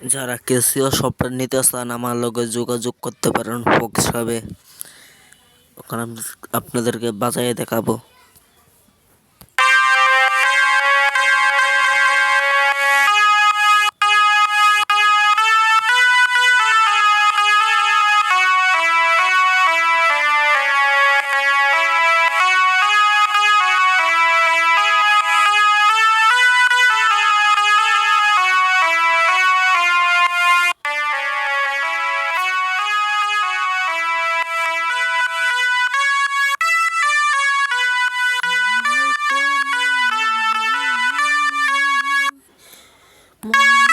যারা Casio software নিতে চান আমার লগে যোগাযোগ করতে পারেন ফোকস হিসাবে ওখানে আপনাদেরকে বাজারে দেখাবো। Bye.